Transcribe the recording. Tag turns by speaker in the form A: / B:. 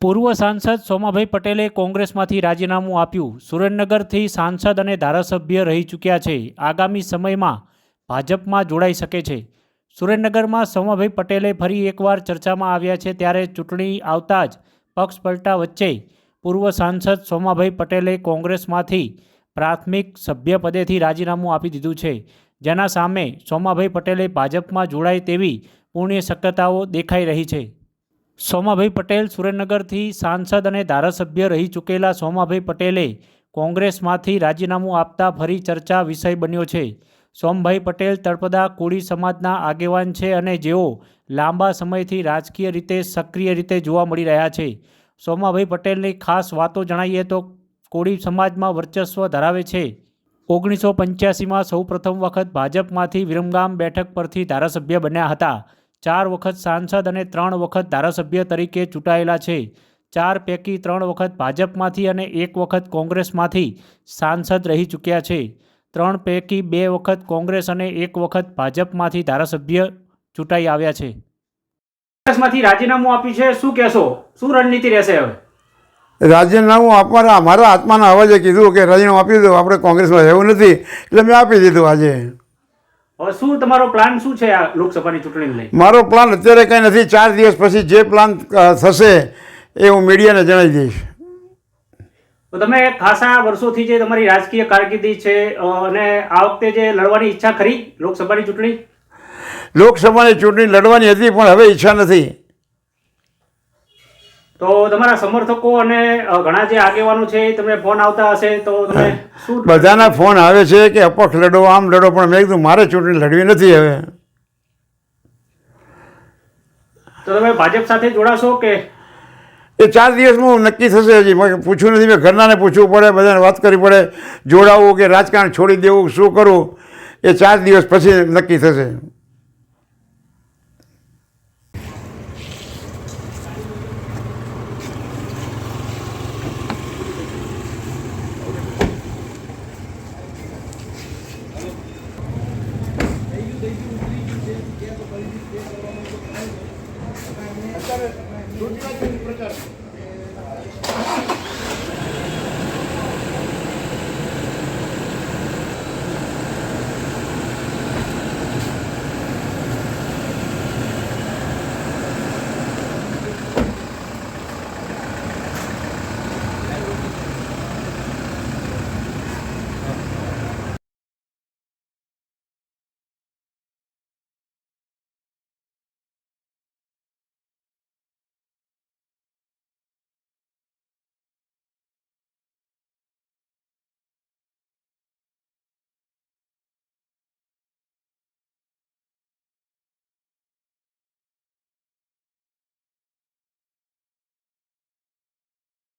A: પૂર્વ સાંસદ સોમાભાઈ પટેલે કોંગ્રેસમાંથી રાજીનામું આપ્યું. સુરેન્દ્રનગરથી સાંસદ અને ધારાસભ્ય રહી ચૂક્યા છે. આગામી સમયમાં ભાજપમાં જોડાઈ શકે છે. સુરેન્દ્રનગરમાં સોમાભાઈ પટેલે ફરી એકવાર ચર્ચામાં આવ્યા છે ત્યારે ચૂંટણી આવતા જ પક્ષ પલટા વચ્ચે પૂર્વ સાંસદ સોમાભાઈ પટેલે કોંગ્રેસમાંથી પ્રાથમિક સભ્યપદેથી રાજીનામું આપી દીધું છે. જેના સામે સોમાભાઈ પટેલે ભાજપમાં જોડાય તેવી પૂર્ણ શક્યતાઓ દેખાઈ રહી છે. સોમાભાઈ પટેલ સુરેન્દ્રનગરથી સાંસદ અને ધારાસભ્ય રહી ચૂકેલા સોમાભાઈ પટેલે કોંગ્રેસમાંથી રાજીનામું આપતા ફરી ચર્ચા વિષય બન્યો છે. સોમભાઈ પટેલ તળપદા કોળી સમાજના આગેવાન છે અને જેઓ લાંબા સમયથી રાજકીય રીતે સક્રિય રીતે જોવા મળી રહ્યા છે. સોમાભાઈ પટેલની ખાસ વાતો જણાવીએ તો કોળી સમાજમાં વર્ચસ્વ ધરાવે છે. ઓગણીસો પંચ્યાસીમાં સૌ પ્રથમ વખત ભાજપમાંથી વિરમગામ બેઠક પરથી ધારાસભ્ય બન્યા હતા. ચાર વખત સાંસદ અને ત્રણ વખત ધારાસભ્ય તરીકે ચૂંટાયેલા છે. ચાર પૈકી ત્રણ વખત ભાજપમાંથી અને એક વખત કોંગ્રેસમાંથી સાંસદ રહી ચૂક્યા છે. ત્રણ પૈકી બે વખત કોંગ્રેસ અને એક વખત ભાજપમાંથી ધારાસભ્ય ચૂંટાઈ આવ્યા છે. કોંગ્રેસમાંથી રાજીનામું આપ્યું છે. શું કહેશો? શું રણનીતિ રહેશે હવે?
B: રાજીનામું આપવાના, મારા આત્માના અવાજે કીધું કે રાજીનામું આપી દો આપણે કોંગ્રેસમાં રહેવું નથી. એટલે મેં આપી દીધું આજે.
A: હવે શું તમારો પ્લાન શું છે આ લોકસભાની ચૂંટણીને લઈ?
B: મારો પ્લાન અત્યારે કંઈ નથી. ચાર દિવસ પછી જે પ્લાન થશે એ હું મીડિયાને જણાવી દઈશ.
A: તો તમે ખાસા વર્ષોથી જે તમારી રાજકીય કારકિર્દી છે અને આ વખતે જે લડવાની ઈચ્છા ખરી લોકસભાની ચૂંટણી?
B: લોકસભાની ચૂંટણી લડવાની હતી પણ હવે ઈચ્છા નથી.
A: તો તમારા સમર્થકો અને ઘણા જે આગેવાનો છે એ તમને ફોન આવતા હશે તો તમે શું
B: બધાના ફોન આવે છે કે અપક્ષ લડો આમ લડો પણ મેં કીધું મારે ચૂંટણી લડવી નથી હવે.
A: તો તમે ભાજપ સાથે જોડાશો કે
B: એ ચાર દિવસમાં નક્કી થશે હજી. મેં પૂછ્યું નથી મેં ઘરનાને પૂછવું પડે બધાને વાત કરવી પડે. જોડાવવું કે રાજકારણ છોડી દેવું શું કરવું એ ચાર દિવસ પછી નક્કી થશે. प्रचार दोन्ही प्रचार